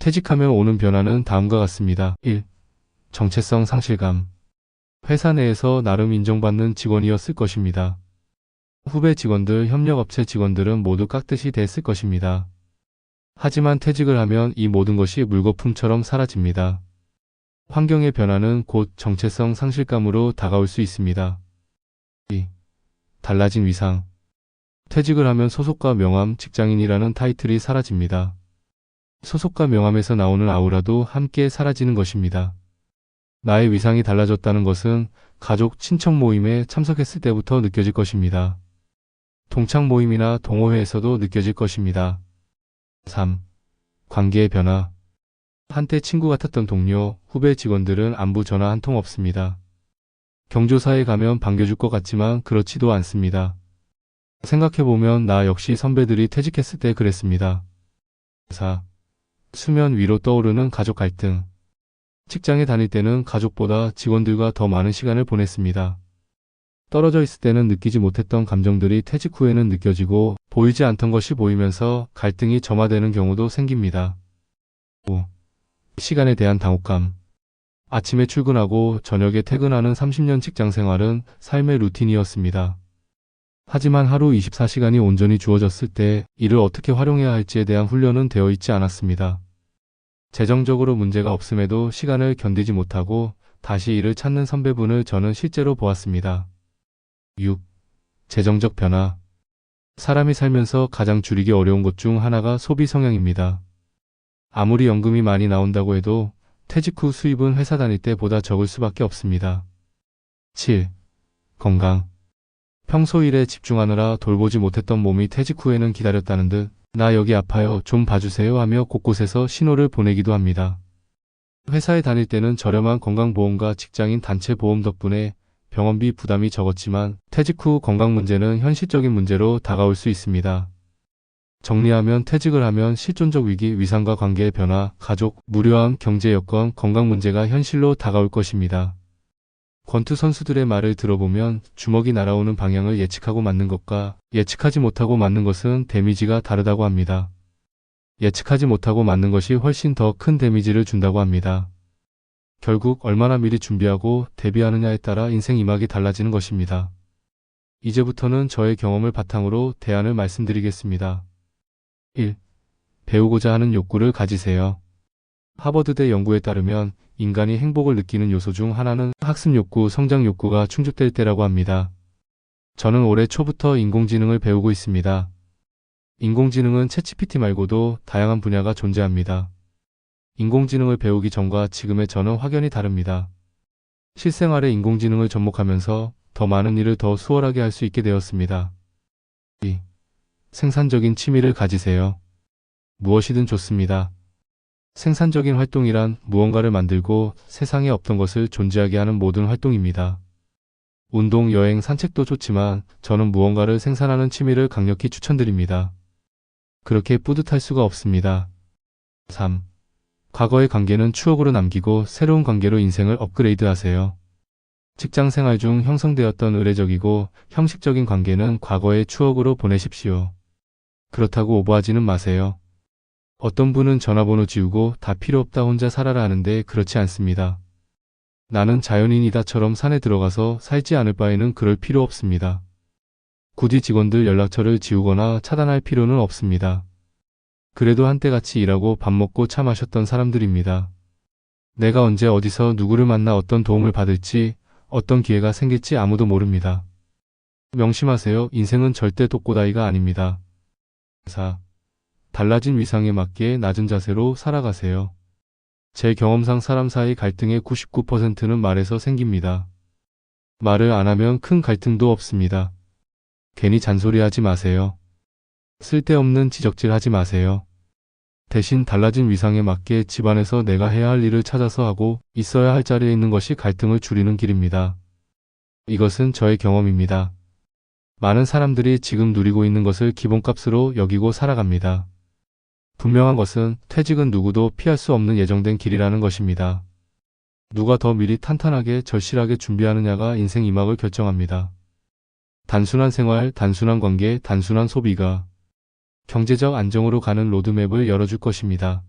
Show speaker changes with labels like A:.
A: 퇴직하며 오는 변화는 다음과 같습니다. 1. 정체성 상실감. 회사 내에서 나름 인정받는 직원이었을 것입니다. 후배 직원들, 협력업체 직원들은 모두 깍듯이 됐을 것입니다. 하지만 퇴직을 하면 이 모든 것이 물거품처럼 사라집니다. 환경의 변화는 곧 정체성 상실감으로 다가올 수 있습니다. 2. 달라진 위상. 퇴직을 하면 소속과 명함, 직장인이라는 타이틀이 사라집니다. 소속과 명함에서 나오는 아우라도 함께 사라지는 것입니다. 나의 위상이 달라졌다는 것은 가족, 친척 모임에 참석했을 때부터 느껴질 것입니다. 동창 모임이나 동호회에서도 느껴질 것입니다. 3. 관계의 변화. 한때 친구 같았던 동료, 후배 직원들은 안부 전화 한 통 없습니다. 경조사에 가면 반겨줄 것 같지만 그렇지도 않습니다. 생각해보면 나 역시 선배들이 퇴직했을 때 그랬습니다. 4. 수면 위로 떠오르는 가족 갈등. 직장에 다닐 때는 가족보다 직원들과 더 많은 시간을 보냈습니다. 떨어져 있을 때는 느끼지 못했던 감정들이 퇴직 후에는 느껴지고 보이지 않던 것이 보이면서 갈등이 점화되는 경우도 생깁니다. 5. 시간에 대한 당혹감. 아침에 출근하고 저녁에 퇴근하는 30년 직장 생활은 삶의 루틴이었습니다. 하지만 하루 24시간이 온전히 주어졌을 때 이를 어떻게 활용해야 할지에 대한 훈련은 되어 있지 않았습니다. 재정적으로 문제가 없음에도 시간을 견디지 못하고 다시 일을 찾는 선배분을 저는 실제로 보았습니다. 6. 재정적 변화. 사람이 살면서 가장 줄이기 어려운 것 중 하나가 소비 성향입니다. 아무리 연금이 많이 나온다고 해도 퇴직 후 수입은 회사 다닐 때보다 적을 수밖에 없습니다. 7. 건강. 평소 일에 집중하느라 돌보지 못했던 몸이 퇴직 후에는 기다렸다는 듯, 나 여기 아파요, 좀 봐주세요 하며 곳곳에서 신호를 보내기도 합니다. 회사에 다닐 때는 저렴한 건강보험과 직장인 단체 보험 덕분에 병원비 부담이 적었지만 퇴직 후 건강 문제는 현실적인 문제로 다가올 수 있습니다. 정리하면 퇴직을 하면 실존적 위기, 위상과 관계의 변화, 가족, 무료함, 경제 여건, 건강 문제가 현실로 다가올 것입니다. 권투 선수들의 말을 들어보면 주먹이 날아오는 방향을 예측하고 맞는 것과 예측하지 못하고 맞는 것은 데미지가 다르다고 합니다. 예측하지 못하고 맞는 것이 훨씬 더 큰 데미지를 준다고 합니다. 결국 얼마나 미리 준비하고 대비하느냐에 따라 인생 이막이 달라지는 것입니다. 이제부터는 저의 경험을 바탕으로 대안을 말씀드리겠습니다. 1. 배우고자 하는 욕구를 가지세요. 하버드대 연구에 따르면 인간이 행복을 느끼는 요소 중 하나는 학습 욕구, 성장 욕구가 충족될 때라고 합니다. 저는 올해 초부터 인공지능을 배우고 있습니다. 인공지능은 챗GPT 말고도 다양한 분야가 존재합니다. 인공지능을 배우기 전과 지금의 저는 확연히 다릅니다. 실생활에 인공지능을 접목하면서 더 많은 일을 더 수월하게 할 수 있게 되었습니다. 2. 생산적인 취미를 가지세요. 무엇이든 좋습니다. 생산적인 활동이란 무언가를 만들고 세상에 없던 것을 존재하게 하는 모든 활동입니다. 운동, 여행, 산책도 좋지만 저는 무언가를 생산하는 취미를 강력히 추천드립니다. 그렇게 뿌듯할 수가 없습니다. 3. 과거의 관계는 추억으로 남기고 새로운 관계로 인생을 업그레이드 하세요. 직장 생활 중 형성되었던 의례적이고 형식적인 관계는 과거의 추억으로 보내십시오. 그렇다고 오버하지는 마세요. 어떤 분은 전화번호 지우고 다 필요 없다 혼자 살아라 하는데 그렇지 않습니다. 나는 자연인이다처럼 산에 들어가서 살지 않을 바에는 그럴 필요 없습니다. 굳이 직원들 연락처를 지우거나 차단할 필요는 없습니다. 그래도 한때 같이 일하고 밥 먹고 차 마셨던 사람들입니다. 내가 언제 어디서 누구를 만나 어떤 도움을 받을지, 어떤 기회가 생길지 아무도 모릅니다. 명심하세요. 인생은 절대 독고다이가 아닙니다. 4. 달라진 위상에 맞게 낮은 자세로 살아가세요. 제 경험상 사람 사이 갈등의 99%는 말에서 생깁니다. 말을 안 하면 큰 갈등도 없습니다. 괜히 잔소리하지 마세요. 쓸데없는 지적질 하지 마세요. 대신 달라진 위상에 맞게 집안에서 내가 해야 할 일을 찾아서 하고 있어야 할 자리에 있는 것이 갈등을 줄이는 길입니다. 이것은 저의 경험입니다. 많은 사람들이 지금 누리고 있는 것을 기본값으로 여기고 살아갑니다. 분명한 것은 퇴직은 누구도 피할 수 없는 예정된 길이라는 것입니다. 누가 더 미리 탄탄하게 절실하게 준비하느냐가 인생 이막을 결정합니다. 단순한 생활, 단순한 관계, 단순한 소비가 경제적 안정으로 가는 로드맵을 열어줄 것입니다.